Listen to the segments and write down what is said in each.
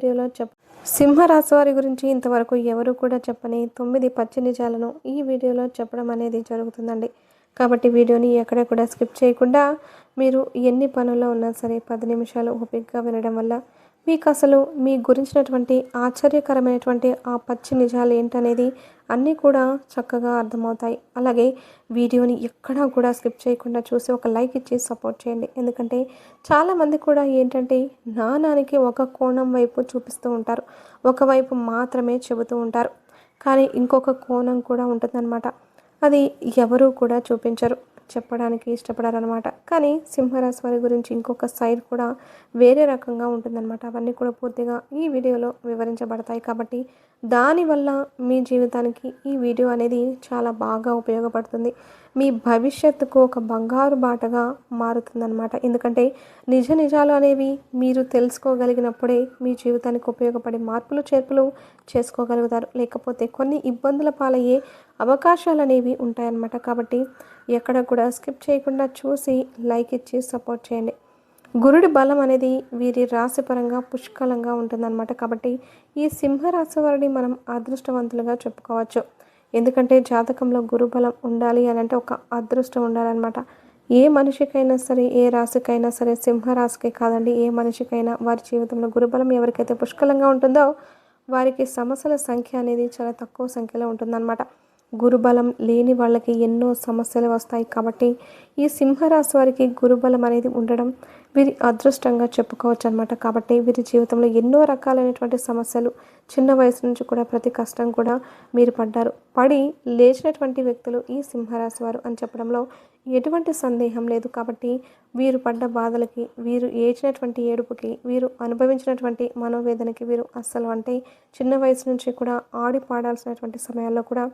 వీడియోలో చెప్ సింహరాశి వారి గురించి ఇంతవరకు ఎవరు కూడా చెప్పని తొమ్మిది పచ్చి నిజాలను ఈ వీడియోలో చెప్పడం అనేది జరుగుతుందండి. కాబట్టి వీడియోని ఎక్కడ కూడా స్కిప్ చేయకుండా మీరు ఎన్ని పనుల్లో ఉన్నా సరే పది నిమిషాలు ఓపికగా వినడం వల్ల మీకు అసలు మీ గురించినటువంటి ఆశ్చర్యకరమైనటువంటి ఆ పచ్చి నిజాలు ఏంటనేది అన్నీ కూడా చక్కగా అర్థమవుతాయి. అలాగే వీడియోని ఎక్కడా కూడా స్కిప్ చేయకుండా చూసి ఒక లైక్ ఇచ్చి సపోర్ట్ చేయండి. ఎందుకంటే చాలామంది కూడా ఏంటంటే నాణానికి ఒక కోణం వైపు చూపిస్తూ ఉంటారు. ఒకవైపు మాత్రమే చెబుతూ ఉంటారు. కానీ ఇంకొక కోణం కూడా ఉంటుందన్నమాట. అది ఎవరూ కూడా చూపించరు. చెప్పడానికి ఇష్టపడారనమాట. కానీ సింహరాశి వారి గురించి ఇంకొక సైడ్ కూడా వేరే రకంగా ఉంటుందన్నమాట. అవన్నీ కూడా పూర్తిగా ఈ వీడియోలో వివరించబడతాయి. కాబట్టి దానివల్ల మీ జీవితానికి ఈ వీడియో అనేది చాలా బాగా ఉపయోగపడుతుంది. మీ భవిష్యత్తుకు ఒక బంగారు బాటగా మారుతుందన్నమాట. ఎందుకంటే నిజ నిజాలు అనేవి మీరు తెలుసుకోగలిగినప్పుడే మీ జీవితానికి ఉపయోగపడే మార్పులు చేర్పులు చేసుకోగలుగుతారు. లేకపోతే కొన్ని ఇబ్బందుల పాలయ్యే అవకాశాలు అనేవి ఉంటాయన్నమాట. కాబట్టి ఎక్కడ కూడా స్కిప్ చేయకుండా చూసి లైక్ ఇచ్చి సపోర్ట్ చేయండి. గురుడి బలం అనేది వీరి రాశిపరంగా పుష్కలంగా ఉంటుందన్నమాట. కాబట్టి ఈ సింహరాశి వారిని మనం అదృష్టవంతులుగా చెప్పుకోవచ్చు. ఎందుకంటే జాతకంలో గురుబలం ఉండాలి అని అంటే ఒక అదృష్టం ఉండాలన్నమాట. ఏ మనిషికైనా సరే ఏ రాశికైనా సరే సింహరాశికి కాదండి ఏ మనిషికైనా వారి జీవితంలో గురుబలం ఎవరికైతే పుష్కలంగా ఉంటుందో వారికి సమస్యల సంఖ్య అనేది చాలా తక్కువ సంఖ్యలో ఉంటుందన్నమాట. గురుబలం లేని వాళ్ళకి ఎన్నో సమస్యలు వస్తాయి కాబట్టి ఈ సింహరాశి వారికి గురుబలం అనేది ఉండడం వీరి అదృష్టంగా చెప్పుకోవచ్చు అనమాట కాబట్టి వీరి జీవితంలో ఎన్నో రకాలైనటువంటి సమస్యలు చిన్న వయసు నుంచి కూడా ప్రతి కష్టం కూడా మీరు పడ్డారు. పడి లేచినటువంటి వ్యక్తులు ఈ సింహరాశి వారు అని చెప్పడంలో ఎటువంటి సందేహం లేదు. కాబట్టి వీరు పడ్డ బాధలకి వీరు ఏడ్చినటువంటి ఏడుపుకి వీరు అనుభవించినటువంటి మనోవేదనకి వీరు అస్సలు అంటే చిన్న వయసు నుంచి కూడా ఆడి పాడాల్సినటువంటి సమయాల్లో కూడా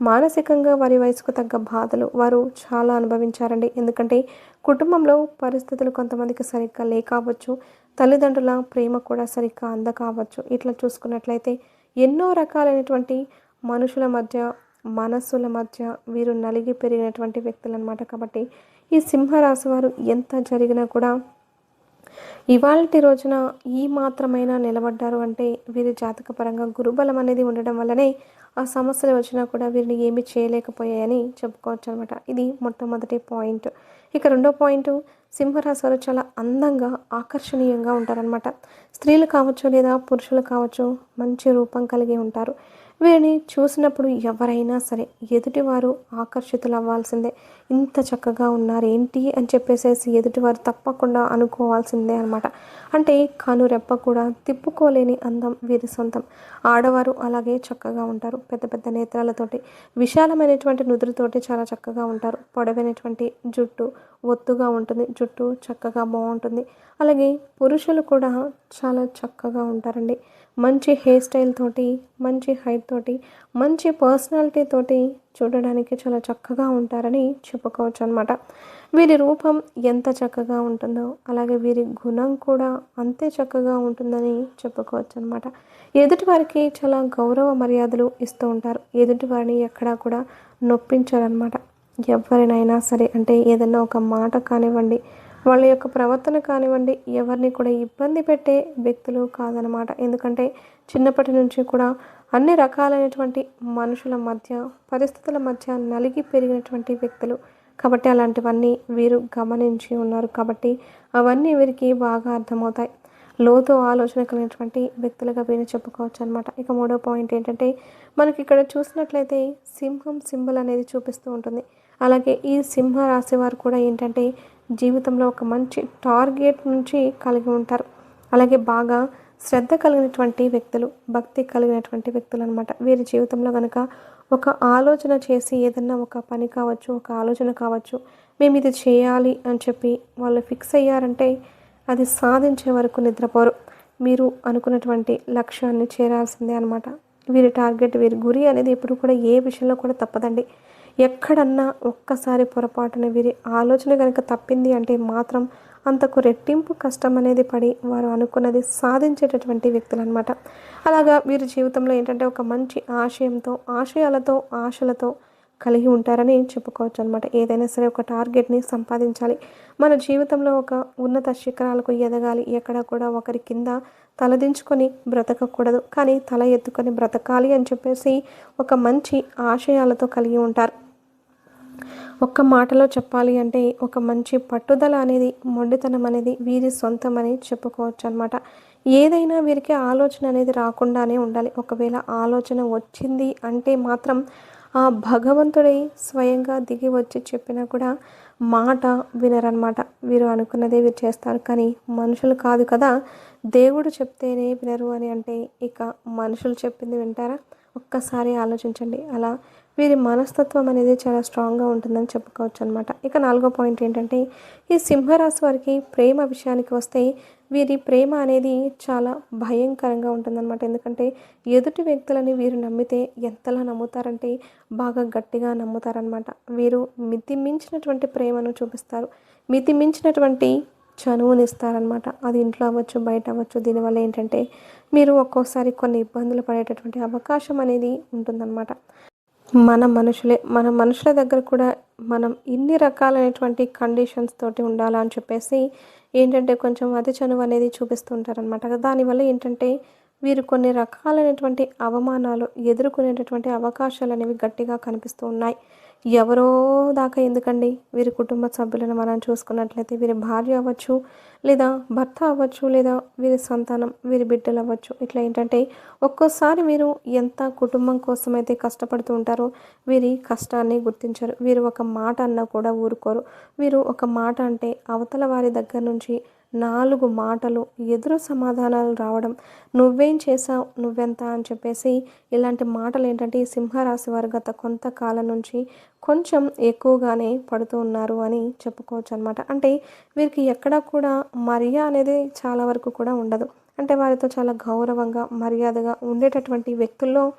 మానసికంగా వారి వయసుకు తగ్గ బాధలు వారు చాలా అనుభవించారండి. ఎందుకంటే కుటుంబంలో పరిస్థితులు కొంతమందికి సరిగ్గా లేకావచ్చు తల్లిదండ్రుల ప్రేమ కూడా సరిగ్గా అందకావచ్చు ఇట్లా చూసుకున్నట్లయితే ఎన్నో రకాలైనటువంటి మనుషుల మధ్య మనస్సుల మధ్య వీరు నలిగి పెరిగినటువంటి వ్యక్తులు అనమాట కాబట్టి ఈ సింహరాశి వారు ఎంత జరిగినా కూడా ఇవాళ రోజున ఈ మాత్రమైనా నిలబడ్డారు అంటే వీరి జాతకపరంగా గురుబలం అనేది ఉండడం వల్లనే ఆ సమస్యలు వచ్చినా కూడా వీరిని ఏమీ చేయలేకపోయాయని చెప్పుకోవచ్చు అనమాట ఇది మొట్టమొదటి పాయింట్. ఇక రెండో పాయింట్ సింహరాశి వారు చాలా అందంగా ఆకర్షణీయంగా ఉంటారనమాట స్త్రీలు కావచ్చు లేదా పురుషులు కావచ్చు మంచి రూపం కలిగి ఉంటారు. వీరిని చూసినప్పుడు ఎవరైనా సరే ఎదుటివారు ఆకర్షితులు అవ్వాల్సిందే ఇంత చక్కగా ఉన్నారు ఏంటి అని చెప్పేసేసి ఎదుటివారు తప్పకుండా అనుకోవాల్సిందే అనమాట అంటే కనురెప్ప కూడా తిప్పుకోలేని అందం వీరి సొంతం. ఆడవారు అలాగే చక్కగా ఉంటారు పెద్ద పెద్ద నేత్రాలతోటి విశాలమైనటువంటి నుదురుతోటి చాలా చక్కగా ఉంటారు. పొడవైనటువంటి జుట్టు ఒత్తుగా ఉంటుంది జుట్టు చక్కగా బాగుంటుంది. అలాగే పురుషులు కూడా చాలా చక్కగా ఉంటారండి. మంచి హెయిర్ స్టైల్ తోటి మంచి హైట్ తోటి మంచి పర్సనాలిటీ తోటి చూడడానికి చాలా చక్కగా ఉంటారని చెప్పుకోవచ్చు అనమాట వీరి రూపం ఎంత చక్కగా ఉంటుందో అలాగే వీరి గుణం కూడా అంతే చక్కగా ఉంటుందని చెప్పుకోవచ్చు అనమాట ఎదుటి వారికి చాలా గౌరవ మర్యాదలు ఇస్తూ ఉంటారు. ఎదుటి వారిని ఎక్కడా కూడా నొప్పించారనమాట ఎవరినైనా సరే అంటే ఏదైనా ఒక మాట కానివ్వండి వాళ్ళ యొక్క ప్రవర్తన కానివ్వండి ఎవరిని కూడా ఇబ్బంది పెట్టే వ్యక్తులు కాదనమాట ఎందుకంటే చిన్నప్పటి నుంచి కూడా అన్ని రకాలైనటువంటి మనుషుల మధ్య పరిస్థితుల మధ్య నలిగి పెరిగినటువంటి వ్యక్తులు. కాబట్టి అలాంటివన్నీ వీరు గమనించి ఉన్నారు. కాబట్టి అవన్నీ వీరికి బాగా అర్థమవుతాయి. లోతు ఆలోచన కలిగినటువంటి వ్యక్తులుగా వీరిని చెప్పుకోవచ్చు అనమాట ఇక మూడో పాయింట్ ఏంటంటే మనకి ఇక్కడ చూసినట్లయితే సింహం సింబల్ అనేది చూపిస్తూ ఉంటుంది. అలాగే ఈ సింహ రాశి వారు కూడా ఏంటంటే జీవితంలో ఒక మంచి టార్గెట్ నుంచి కలిగి ఉంటారు. అలాగే బాగా శ్రద్ధ కలిగినటువంటి వ్యక్తులు భక్తి కలిగినటువంటి వ్యక్తులు అనమాట వీరి జీవితంలో కనుక ఒక ఆలోచన చేసి ఏదన్నా ఒక పని కావచ్చు ఒక ఆలోచన కావచ్చు మేము ఇది చేయాలి అని చెప్పి వాళ్ళు ఫిక్స్ అయ్యారంటే అది సాధించే వరకు నిద్రపోరు. మీరు అనుకున్నటువంటి లక్ష్యాన్ని చేరాల్సిందే అనమాట వీరి టార్గెట్ వీరి గురి అనేది ఎప్పుడు కూడా ఏ విషయంలో కూడా తప్పదండి. ఎక్కడన్నా ఒక్కసారి పొరపాటున వీరి ఆలోచన కనుక తప్పింది అంటే మాత్రం అంతకు రెట్టింపు కష్టం అనేది పడి వారు అనుకున్నది సాధించేటటువంటి వ్యక్తులు అనమాట అలాగా వీరి జీవితంలో ఏంటంటే ఒక మంచి ఆశయంతో ఆశయాలతో ఆశలతో కలిగి ఉంటారని చెప్పుకోవచ్చు అనమాట ఏదైనా సరే ఒక టార్గెట్ని సంపాదించాలి. మన జీవితంలో ఒక ఉన్నత శిఖరాలకు ఎదగాలి. ఎక్కడ కూడా ఒకరి కింద తలదించుకొని బ్రతకకూడదు. కానీ తల ఎత్తుకొని బ్రతకాలి అని చెప్పేసి ఒక మంచి ఆశయాలతో కలిగి ఉంటారు. ఒక్క మాటలో చెప్పాలి అంటే ఒక మంచి పట్టుదల అనేది మొండితనం అనేది వీరి సొంతం అని చెప్పుకోవచ్చు అనమాట ఏదైనా వీరికి ఆలోచన అనేది రాకుండానే ఉండాలి. ఒకవేళ ఆలోచన వచ్చింది అంటే మాత్రం ఆ భగవంతుడై స్వయంగా దిగి వచ్చి చెప్పినా కూడా మాట వినరనమాట వీరు అనుకున్నదే వీరు చేస్తారు. కానీ మనుషులు కాదు కదా. దేవుడు చెప్తేనే వినరు అని అంటే ఇక మనుషులు చెప్పింది వింటారా? ఒక్కసారి ఆలోచించండి. అలా వీరి మనస్తత్వం అనేది చాలా స్ట్రాంగ్గా ఉంటుందని చెప్పుకోవచ్చు అనమాట ఇక నాలుగో పాయింట్ ఏంటంటే ఈ సింహరాశి వారికి ప్రేమ విషయానికి వస్తే వీరి ప్రేమ అనేది చాలా భయంకరంగా ఉంటుందన్నమాట. ఎందుకంటే ఎదుటి వ్యక్తులని వీరు నమ్మితే ఎంతలా నమ్ముతారంటే బాగా గట్టిగా నమ్ముతారనమాట వీరు మితి మించినటువంటి ప్రేమను చూపిస్తారు. మితిమించినటువంటి చనువునిస్తారనమాట అది ఇంట్లో అవ్వచ్చు బయట అవ్వచ్చు. దీనివల్ల ఏంటంటే మీరు ఒక్కోసారి కొన్ని ఇబ్బందులు పడేటటువంటి అవకాశం అనేది ఉంటుందన్నమాట. మన మనుషులే మన మనుషుల దగ్గర కూడా మనం ఇన్ని రకాలైనటువంటి కండిషన్స్ తోటి ఉండాలని చెప్పేసి ఏంటంటే కొంచెం అతి చనువు అనేది చూపిస్తుంటారనమాట దానివల్ల ఏంటంటే వీరు కొన్ని రకాలైనటువంటి అవమానాలు ఎదుర్కొనేటటువంటి అవకాశాలు అనేవి గట్టిగా కనిపిస్తూ ఉన్నాయి. ఎవరో దాకా ఎందుకండి? వీరి కుటుంబ సభ్యులను మనం చూసుకున్నట్లయితే వీరి భార్య అవ్వచ్చు లేదా భర్త అవ్వచ్చు లేదా వీరి సంతానం వీరి బిడ్డలు అవ్వచ్చు. ఇట్లా ఏంటంటే ఒక్కోసారి వీరు ఎంత కుటుంబం కోసం అయితే కష్టపడుతూ ఉంటారో వీరి కష్టాన్ని గుర్తించరు. వీరు ఒక మాట అన్నా కూడా ఊరుకోరు. వీరు ఒక మాట అంటే అవతల వారి దగ్గర నుంచి నాలుగు మాటలు ఎదురు సమాధానాలు రావడం. నువ్వేం చేసావు నువ్వెంత? అని చెప్పేసి ఇలాంటి మాటలు ఏంటంటే ఈ సింహరాశి వారు గత కొంతకాలం నుంచి కొంచెం ఎక్కువగానే పడుతూ ఉన్నారు అని చెప్పుకోవచ్చు అనమాట అంటే వీరికి ఎక్కడా కూడా మర్యాద అనేది చాలా వరకు కూడా ఉండదు. అంటే వారితో చాలా గౌరవంగా మర్యాదగా ఉండేటటువంటి వ్యక్తుల్లో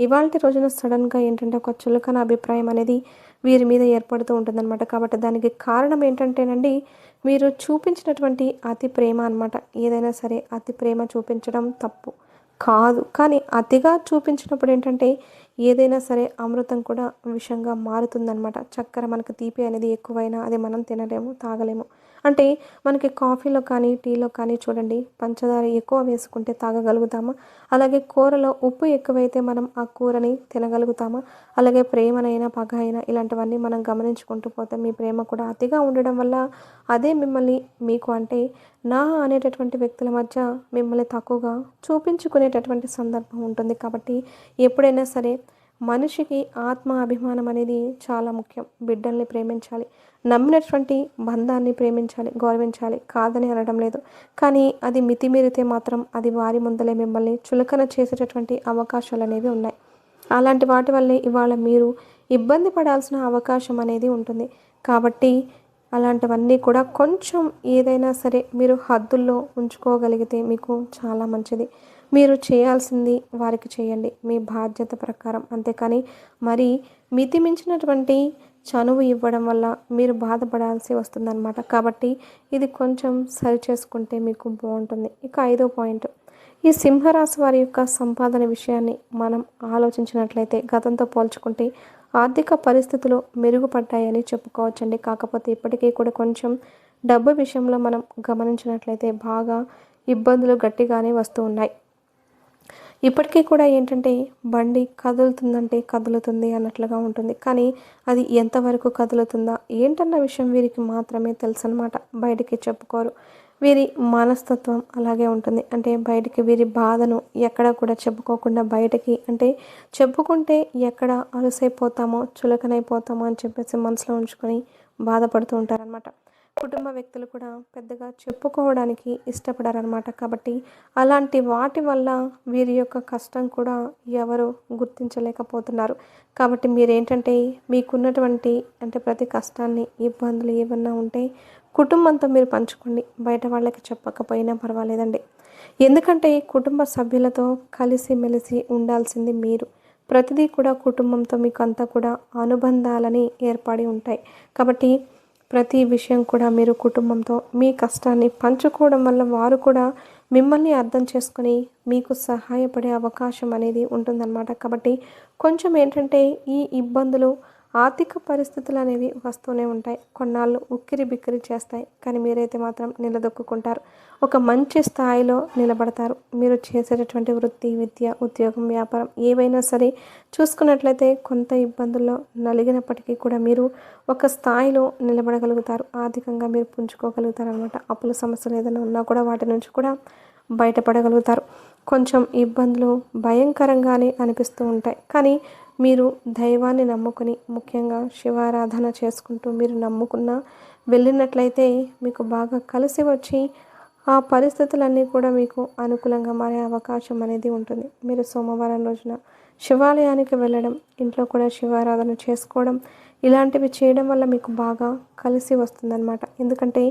ఇవాళ రోజున సడన్గా ఏంటంటే ఒక చులకన అభిప్రాయం అనేది వీరి మీద ఏర్పడుతూ ఉంటుందన్నమాట కాబట్టి దానికి కారణం ఏంటంటేనండి మీరు చూపించినటువంటి అతి ప్రేమ అనమాట ఏదైనా సరే అతి ప్రేమ చూపించడం తప్పు కాదు. కానీ అతిగా చూపించినప్పుడు ఏంటంటే ఏదైనా సరే అమృతం కూడా విషంగా మారుతుందనమాట చక్కెర మనకు తీపి అనేది ఎక్కువైనా అది మనం తినలేము తాగలేము. అంటే మనకి కాఫీలో కానీ టీలో కానీ చూడండి పంచదార ఎక్కువ వేసుకుంటే తాగగలుగుతామా? అలాగే కూరలో ఉప్పు ఎక్కువైతే మనం ఆ కూరని తినగలుగుతామా? అలాగే ప్రేమనైనా పగ అయినా ఇలాంటివన్నీ మనం గమనించుకుంటూ పోతే మీ ప్రేమ కూడా అతిగా ఉండడం వల్ల అదే మిమ్మల్ని మీకు అంటే నా అనేటటువంటి వ్యక్తుల మధ్య మిమ్మల్ని తక్కువగా చూపించుకునేటటువంటి సందర్భం ఉంటుంది. కాబట్టి ఎప్పుడైనా సరే మనిషికి ఆత్మ అభిమానం అనేది చాలా ముఖ్యం. బిడ్డల్ని ప్రేమించాలి. నమ్మినటువంటి బంధాన్ని ప్రేమించాలి గౌరవించాలి కాదని అనడం లేదు. కానీ అది మితిమీరితే మాత్రం అది వారి ముందలే మిమ్మల్ని చులకన చేసేటటువంటి అవకాశాలు అనేవి ఉన్నాయి. అలాంటి వాటి వల్లే ఇవాళ మీరు ఇబ్బంది పడాల్సిన అవకాశం అనేది ఉంటుంది. కాబట్టి అలాంటివన్నీ కూడా కొంచెం ఏదైనా సరే మీరు హద్దుల్లో ఉంచుకోగలిగితే మీకు చాలా మంచిది. మీరు చేయాల్సింది వారికి చేయండి. మీ బాధ్యత ప్రకారం. అంతేకాని మరి మితిమించినటువంటి చనువు ఇవ్వడం వల్ల మీరు బాధపడాల్సి వస్తుందన్నమాట. కాబట్టి ఇది కొంచెం సరి చేసుకుంటే మీకు బాగుంటుంది. ఇక ఐదో పాయింట్. ఈ సింహరాశి వారి యొక్క సంపాదన విషయాన్ని మనం ఆలోచించినట్లయితే గతంతో పోల్చుకుంటే ఆర్థిక పరిస్థితులు మెరుగుపడ్డాయని చెప్పుకోవచ్చండి. కాకపోతే ఇప్పటికీ కూడా కొంచెం డబ్బు విషయంలో మనం గమనించినట్లయితే బాగా ఇబ్బందులు గట్టిగానే వస్తూ ఉన్నాయి. ఇప్పటికీ కూడా ఏంటంటే బండి కదులుతుందంటే కదులుతుంది అన్నట్లుగా ఉంటుంది. కానీ అది ఎంతవరకు కదులుతుందా ఏంటన్న విషయం వీరికి మాత్రమే తెలుసు అనమాట బయటికి చెప్పుకోరు. వీరి మనస్తత్వం అలాగే ఉంటుంది. అంటే బయటికి వీరి బాధను ఎక్కడ కూడా చెప్పుకోకుండా బయటకి అంటే చెప్పుకుంటే ఎక్కడ అలసైపోతామో చులకనైపోతామో అని చెప్పేసి మనసులో ఉంచుకొని బాధపడుతూ ఉంటారనమాట కుటుంబ వ్యక్తులు కూడా పెద్దగా చెప్పుకోవడానికి ఇష్టపడారనమాట కాబట్టి అలాంటి వాటి వల్ల వీరి యొక్క కష్టం కూడా ఎవరు గుర్తించలేకపోతున్నారు. కాబట్టి మీరేంటంటే మీకున్నటువంటి అంటే ప్రతి కష్టాన్ని ఇబ్బందులు ఏమన్నా ఉంటే కుటుంబంతో మీరు పంచుకోండి. బయట వాళ్ళకి చెప్పకపోయినా పర్వాలేదండి. ఎందుకంటే కుటుంబ సభ్యులతో కలిసి మెలిసి ఉండాల్సింది మీరు. ప్రతిదీ కూడా కుటుంబంతో మీకు అంతా కూడా అనుబంధాలని ఏర్పడి ఉంటాయి. కాబట్టి ప్రతి విషయం కూడా మీరు కుటుంబంతో మీ కష్టాన్ని పంచుకోవడం వల్ల వారు కూడా మిమ్మల్ని అర్థం చేసుకొని మీకు సహాయపడే అవకాశం అనేది ఉంటుందన్నమాట. కాబట్టి కొంచెం ఏంటంటే ఈ ఇబ్బందులు ఆర్థిక పరిస్థితులు అనేవి వస్తూనే ఉంటాయి. కొన్నాళ్ళు ఉక్కిరి బిక్కిరి చేస్తాయి. కానీ మీరైతే మాత్రం నిలదొక్కుంటారు ఒక మంచి స్థాయిలో నిలబడతారు. మీరు చేసేటటువంటి వృత్తి విద్య ఉద్యోగం వ్యాపారం ఏవైనా సరే చూసుకున్నట్లయితే కొంత ఇబ్బందుల్లో నలిగినప్పటికీ కూడా మీరు ఒక స్థాయిలో నిలబడగలుగుతారు. ఆర్థికంగా మీరు పుంజుకోగలుగుతారు అనమాట అప్పుల సమస్యలు ఏదైనా ఉన్నా కూడా వాటి నుంచి కూడా బయటపడగలుగుతారు. కొంచెం ఇబ్బందులు భయంకరంగానే అనిపిస్తూ ఉంటాయి. కానీ మీరు దైవాన్ని నమ్ముకుని ముఖ్యంగా శివారాధన చేసుకుంటూ మీరు నమ్ముకున్న వెళ్ళినట్లయితే మీకు బాగా కలిసి వచ్చి ఆ పరిస్థితులన్నీ కూడా మీకు అనుకూలంగా మారే అవకాశం అనేది ఉంటుంది. మీరు సోమవారం రోజున శివాలయానికి వెళ్ళడం ఇంట్లో కూడా శివారాధన చేసుకోవడం ఇలాంటివి చేయడం వల్ల మీకు బాగా కలిసి వస్తుందన్నమాట. ఎందుకంటే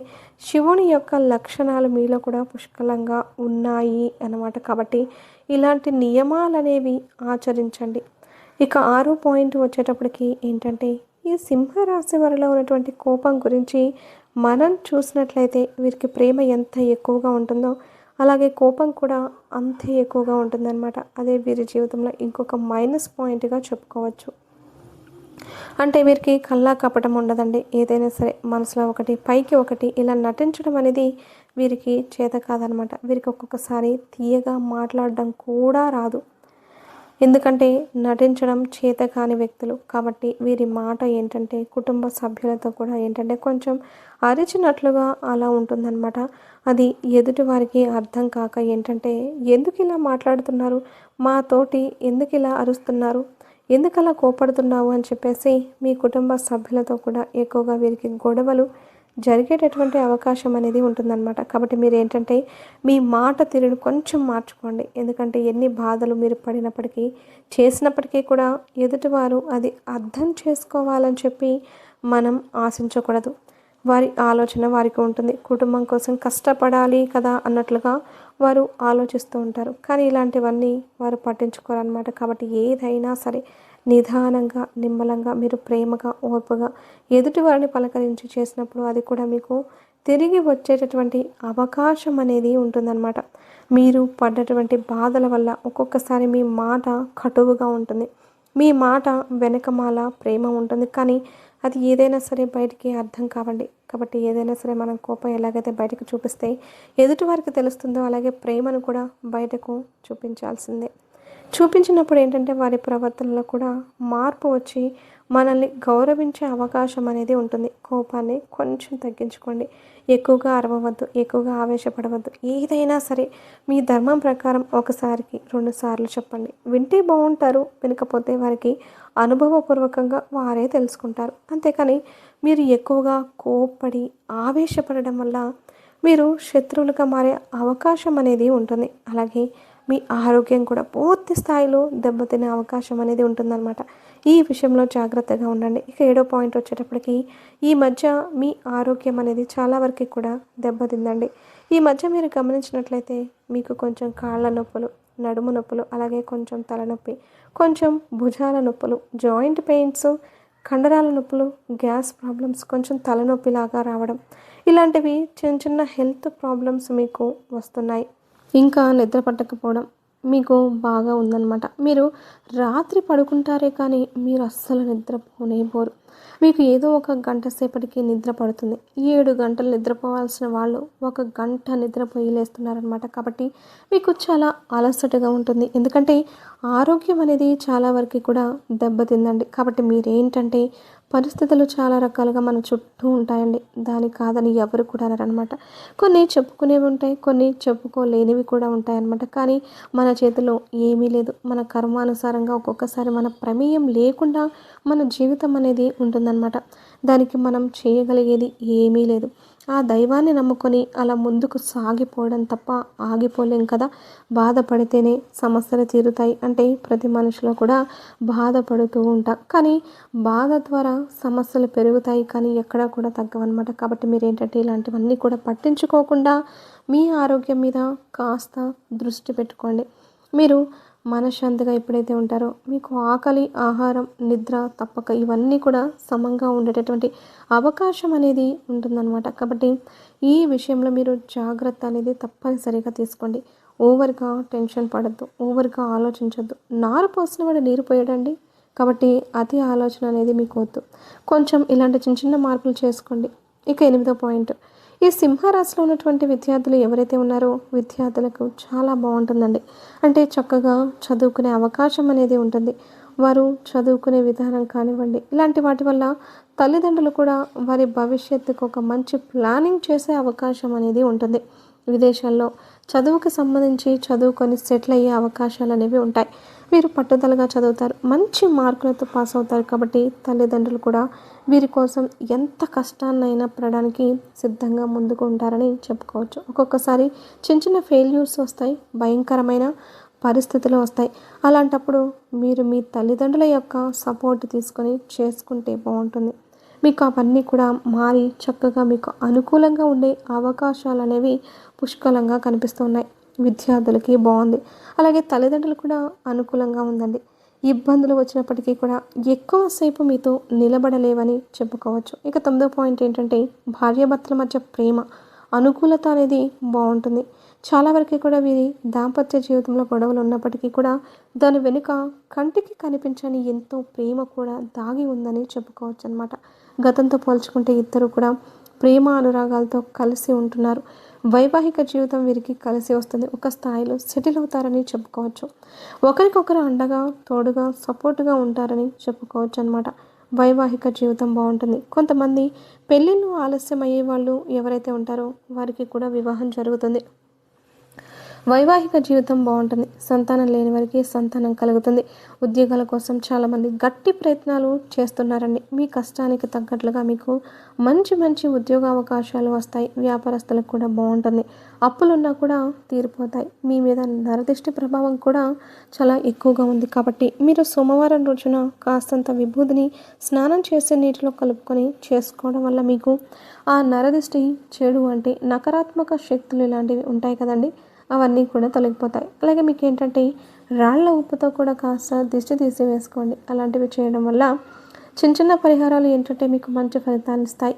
శివుని యొక్క లక్షణాలు మీలో కూడా పుష్కలంగా ఉన్నాయి అన్నమాట. కాబట్టి ఇలాంటి నియమాలు అనేవి ఆచరించండి. ఇక ఆరో పాయింట్ వచ్చేటప్పటికి ఏంటంటే ఈ సింహరాశి వారిలో ఉన్నటువంటి కోపం గురించి మనం చూసినట్లయితే వీరికి ప్రేమ ఎంత ఎక్కువగా ఉంటుందో అలాగే కోపం కూడా అంతే ఎక్కువగా ఉంటుందన్నమాట. అదే వీరి జీవితంలో ఇంకొక మైనస్ పాయింట్గా చెప్పుకోవచ్చు. అంటే వీరికి కల్లా కపటం ఉండదండి. ఏదైనా సరే మనసులో ఒకటి పైకి ఒకటి ఇలా నటించడం అనేది వీరికి చేత కాదనమాట వీరికి ఒక్కొక్కసారి తీయగా మాట్లాడడం కూడా రాదు. ఎందుకంటే నటించడం చేత కాని వ్యక్తులు. కాబట్టి వీరి మాట ఏంటంటే కుటుంబ సభ్యులతో కూడా ఏంటంటే కొంచెం అరిచినట్లుగా అలా ఉంటుందన్నమాట. అది ఎదుటి వారికి అర్థం కాక ఏంటంటే ఎందుకు ఇలా మాట్లాడుతున్నారు? మాతోటి ఎందుకు ఇలా అరుస్తున్నారు? ఎందుకలా కోపడుతున్నావు? అని చెప్పేసి మీ కుటుంబ సభ్యులతో కూడా ఎక్కువగా వీరికి గొడవలు జరిగేటటువంటి అవకాశం అనేది ఉంటుందన్నమాట. కాబట్టి మీరు ఏంటంటే మీ మాట తీరును కొంచెం మార్చుకోండి. ఎందుకంటే ఎన్ని బాధలు మీరు పడినప్పటికీ చేసినప్పటికీ కూడా ఎదుటివారు అది అర్థం చేసుకోవాలని చెప్పి మనం ఆశించకూడదు. వారి ఆలోచన వారికి ఉంటుంది. కుటుంబం కోసం కష్టపడాలి కదా అన్నట్లుగా వారు ఆలోచిస్తూ ఉంటారు. కానీ ఇలాంటివన్నీ వారు పట్టించుకోరనమాట కాబట్టి ఏదైనా సరే నిదానంగా నిమ్మలంగా మీరు ప్రేమగా ఓర్పుగా ఎదుటి వారిని పలకరించి చేసినప్పుడు అది కూడా మీకు తిరిగి వచ్చేటటువంటి అవకాశం అనేది ఉంటుందన్నమాట. మీరు పడ్డటువంటి బాధల వల్ల ఒక్కొక్కసారి మీ మాట కటువుగా ఉంటుంది. మీ మాట వెనకమాల ప్రేమ ఉంటుంది. కానీ అది ఏదైనా సరే బయటికి అర్థం కావండి. కాబట్టి ఏదైనా సరే మనం కోపం ఎలాగైతే బయటకు చూపిస్తే ఎదుటి వారికి తెలుస్తుందో అలాగే ప్రేమను కూడా బయటకు చూపించాల్సిందే. చూపించినప్పుడు ఏంటంటే వారి ప్రవర్తనలో కూడా మార్పు వచ్చి మనల్ని గౌరవించే అవకాశం అనేది ఉంటుంది. కోపాన్ని కొంచెం తగ్గించుకోండి. ఎక్కువగా అరవవద్దు ఎక్కువగా ఆవేశపడవద్దు. ఏదైనా సరే మీ ధర్మం ప్రకారం ఒకసారికి రెండు సార్లు చెప్పండి. వింటే బాగుంటారు వినకపోతే వారికి అనుభవపూర్వకంగా వారే తెలుసుకుంటారు. అంతేకాని మీరు ఎక్కువగా కోప్పడి ఆవేశపడడం వల్ల మీరు శత్రువులుగా మారే అవకాశం అనేది ఉంటుంది. అలాగే మీ ఆరోగ్యం కూడా పూర్తి స్థాయిలో దెబ్బతినే అవకాశం అనేది ఉంటుందన్నమాట. ఈ విషయంలో జాగ్రత్తగా ఉండండి. ఇక ఏడో పాయింట్ వచ్చేటప్పటికి ఈ మధ్య మీ ఆరోగ్యం అనేది చాలా వరకు కూడా దెబ్బతిందండి. ఈ మధ్య మీరు గమనించినట్లయితే మీకు కొంచెం కాళ్ళ నొప్పులు నడుము నొప్పులు అలాగే కొంచెం తలనొప్పి కొంచెం భుజాల నొప్పులు జాయింట్ పెయిన్స్ కండరాల నొప్పులు గ్యాస్ ప్రాబ్లమ్స్ కొంచెం తలనొప్పి లాగా రావడం ఇలాంటివి చిన్న చిన్న హెల్త్ ప్రాబ్లమ్స్ మీకు వస్తున్నాయి. ఇంకా నిద్ర పట్టకపోవడం మీకు బాగా ఉందన్నమాట. మీరు రాత్రి పడుకుంటారే కానీ మీరు అస్సలు నిద్రపోనే పోరు మీకు ఏదో ఒక గంట సేపటికి నిద్ర పడుతుంది. ఏడు గంటలు నిద్రపోవాల్సిన వాళ్ళు ఒక గంట నిద్రపోయి లేస్తున్నారనమాట కాబట్టి మీకు చాలా అలసటగా ఉంటుంది. ఎందుకంటే ఆరోగ్యం అనేది చాలా వరకు కూడా దెబ్బతిందండి. కాబట్టి మీరేంటంటే పరిస్థితులు చాలా రకాలుగా మన చుట్టూ ఉంటాయండి. దాని కాదని ఎవరు కూడా అనమాట కొన్ని చెప్పుకునేవి ఉంటాయి కొన్ని చెప్పుకోలేనివి కూడా ఉంటాయన్నమాట కానీ మన చేతిలో ఏమీ లేదు. మన కర్మానుసారంగా ఒక్కొక్కసారి మన ప్రమేయం లేకుండా మన జీవితం అనేది ఉంటుందన్నమాట దానికి మనం చేయగలిగేది ఏమీ లేదు. ఆ దైవాన్ని నమ్ముకొని అలా ముందుకు సాగిపోవడం తప్ప ఆగిపోలేం కదా? బాధపడితేనే సమస్యలు తీరుతాయి అంటే ప్రతి మనిషిలో కూడా బాధపడుతూ ఉంటాం. కానీ బాధ ద్వారా సమస్యలు పెరుగుతాయి కానీ ఎక్కడా కూడా తగ్గవన్నమాట. కాబట్టి మీరు ఏంటంటే ఇలాంటివన్నీ కూడా పట్టించుకోకుండా మీ ఆరోగ్యం మీద కాస్త దృష్టి పెట్టుకోండి. మీరు మనశ్శాంతిగా ఎప్పుడైతే ఉంటారో మీకు ఆకలి ఆహారం నిద్ర తప్పక ఇవన్నీ కూడా సమంగా ఉండేటటువంటి అవకాశం అనేది ఉంటుందన్నమాట. కాబట్టి ఈ విషయంలో మీరు జాగ్రత్త అనేది తప్పనిసరిగా తీసుకోండి. ఓవర్గా టెన్షన్ పడద్దు ఓవర్గా ఆలోచించద్దు. నారు పోసిన వాడు నీరు పోయడండి. కాబట్టి అతి ఆలోచన అనేది మీకు వద్దు. కొంచెం ఇలాంటి చిన్న చిన్న మార్పులు చేసుకోండి. ఇక ఎనిమిదో పాయింట్. ఈ సింహరాశిలో ఉన్నటువంటి విద్యార్థులు ఎవరైతే ఉన్నారో విద్యార్థులకు చాలా బాగుంటుందండి. అంటే చక్కగా చదువుకునే అవకాశం అనేది ఉంటుంది. వారు చదువుకునే విధానం కానివ్వండి ఇలాంటి వాటి వల్ల తల్లిదండ్రులు కూడా వారి భవిష్యత్తుకు ఒక మంచి ప్లానింగ్ చేసే అవకాశం అనేది ఉంటుంది. విదేశాల్లో చదువుకు సంబంధించి చదువుకొని సెటిల్ అయ్యే అవకాశాలు అనేవి ఉంటాయి. వీరు పట్టుదలగా చదువుతారు. మంచి మార్కులతో పాస్ అవుతారు కాబట్టి తల్లిదండ్రులు కూడా వీరి కోసం ఎంత కష్టాన్నైనా పడడానికి సిద్ధంగా ముందుకు ఉంటారని చెప్పుకోవచ్చు. ఒక్కొక్కసారి చిన్న చిన్న ఫెయిల్యూర్స్ వస్తాయి భయంకరమైన పరిస్థితులు వస్తాయి. అలాంటప్పుడు మీరు మీ తల్లిదండ్రుల యొక్క సపోర్ట్ తీసుకొని చేసుకుంటే బాగుంటుంది. మీకు అవన్నీ కూడా మారి చక్కగా మీకు అనుకూలంగా ఉండే అవకాశాలు అనేవి పుష్కలంగా కనిపిస్తున్నాయి. విద్యార్థులకి బాగుంది. అలాగే తల్లిదండ్రులు కూడా అనుకూలంగా ఉందండి. ఇబ్బందులు వచ్చినప్పటికీ కూడా ఎక్కువసేపు మీతో నిలబడలేవని చెప్పుకోవచ్చు. ఇక తొమ్మిదో పాయింట్ ఏంటంటే భార్యాభర్తల మధ్య ప్రేమ అనుకూలత అనేది బాగుంటుంది. చాలా వరకు కూడా వీరి దాంపత్య జీవితంలో గొడవలు ఉన్నప్పటికీ కూడా దాని వెనుక కంటికి కనిపించని ఎంతో ప్రేమ కూడా దాగి ఉందని చెప్పుకోవచ్చు అనమాట గతంతో పోల్చుకుంటే ఇద్దరు కూడా ప్రేమ అనురాగాలతో కలిసి ఉంటున్నారు. వైవాహిక జీవితం వీరికి కలిసి వస్తుంది. ఒక స్థాయిలో సెటిల్ అవుతారని చెప్పుకోవచ్చు. ఒకరికొకరు అండగా తోడుగా సపోర్టుగా ఉంటారని చెప్పుకోవచ్చు అనమాట వైవాహిక జీవితం బాగుంటుంది. కొంతమంది పెళ్ళిళ్ళు ఆలస్యం అయ్యే వాళ్ళు ఎవరైతే ఉంటారో వారికి కూడా వివాహం జరుగుతుంది. వైవాహిక జీవితం బాగుంటుంది. సంతానం లేని వారికి సంతానం కలుగుతుంది. ఉద్యోగాల కోసం చాలామంది గట్టి ప్రయత్నాలు చేస్తున్నారండి. మీ కష్టానికి తగ్గట్లుగా మీకు మంచి మంచి ఉద్యోగ అవకాశాలు వస్తాయి. వ్యాపారస్తులకు కూడా బాగుంటుంది. అప్పులున్నా కూడా తీరిపోతాయి. మీ మీద నరదిష్టి ప్రభావం కూడా చాలా ఎక్కువగా ఉంది కాబట్టి మీరు సోమవారం రోజున కాస్తంత విభూతిని స్నానం చేసే నీటిలో కలుపుకొని చేసుకోవడం వల్ల మీకు ఆ నరదిష్టి చెడు అంటే నకారాత్మక శక్తులు ఇలాంటివి ఉంటాయి కదండి. అవన్నీ కూడా తొలగిపోతాయి. అలాగే మీకు ఏంటంటే రాళ్ళ ఉప్పుతో కూడా కాస్త దిష్టి తీసి వేసుకోండి. అలాంటివి చేయడం వల్ల చిన్న చిన్న పరిహారాలు ఏంటంటే మీకు మంచి ఫలితాన్ని ఇస్తాయి.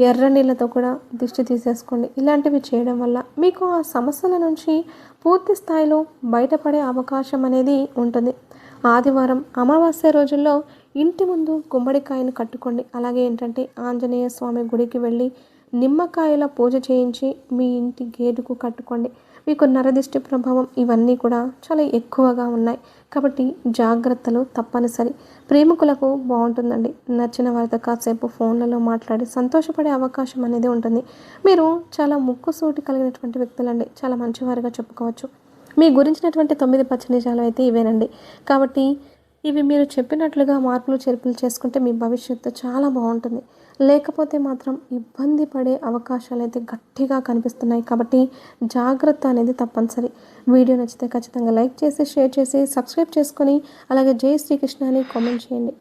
ఎర్ర నీళ్ళతో కూడా దిష్టి తీసేసుకోండి. ఇలాంటివి చేయడం వల్ల మీకు ఆ సమస్యల నుంచి పూర్తి స్థాయిలో బయటపడే అవకాశం అనేది ఉంటుంది. ఆదివారం అమావాస్య రోజుల్లో ఇంటి ముందు గుమ్మడికాయను కట్టుకోండి. అలాగే ఏంటంటే ఆంజనేయ స్వామి గుడికి వెళ్ళి నిమ్మకాయల పూజ చేయించి మీ ఇంటి గేటుకు కట్టుకోండి. మీకు నరదిష్టి ప్రభావం ఇవన్నీ కూడా చాలా ఎక్కువగా ఉన్నాయి. కాబట్టి జాగ్రత్తలు తప్పనిసరి. ప్రేమికులకు బాగుంటుందండి. నచ్చిన వారితో కాసేపు ఫోన్లలో మాట్లాడి సంతోషపడే అవకాశం అనేది ఉంటుంది. మీరు చాలా ముక్కుసూటి కలిగినటువంటి వ్యక్తులండి. చాలా మంచివారిగా చెప్పుకోవచ్చు. మీ గురించినటువంటి తొమ్మిది పచ్చనిజాలు అయితే ఇవేనండి. కాబట్టి ఇవి మీరు చెప్పినట్లుగా మార్పులు చేర్పులు చేసుకుంటే మీ భవిష్యత్తు చాలా బాగుంటుంది. లేకపోతే మాత్రం ఇబ్బంది పడే అవకాశాలు అయితే గట్టిగా కనిపిస్తున్నాయి. కాబట్టి జాగ్రత్త అనేది తప్పనిసరి. వీడియో నచ్చితే ఖచ్చితంగా లైక్ చేసి షేర్ చేసి సబ్స్క్రైబ్ చేసుకొని అలాగే జై శ్రీకృష్ణ అని కామెంట్ చేయండి.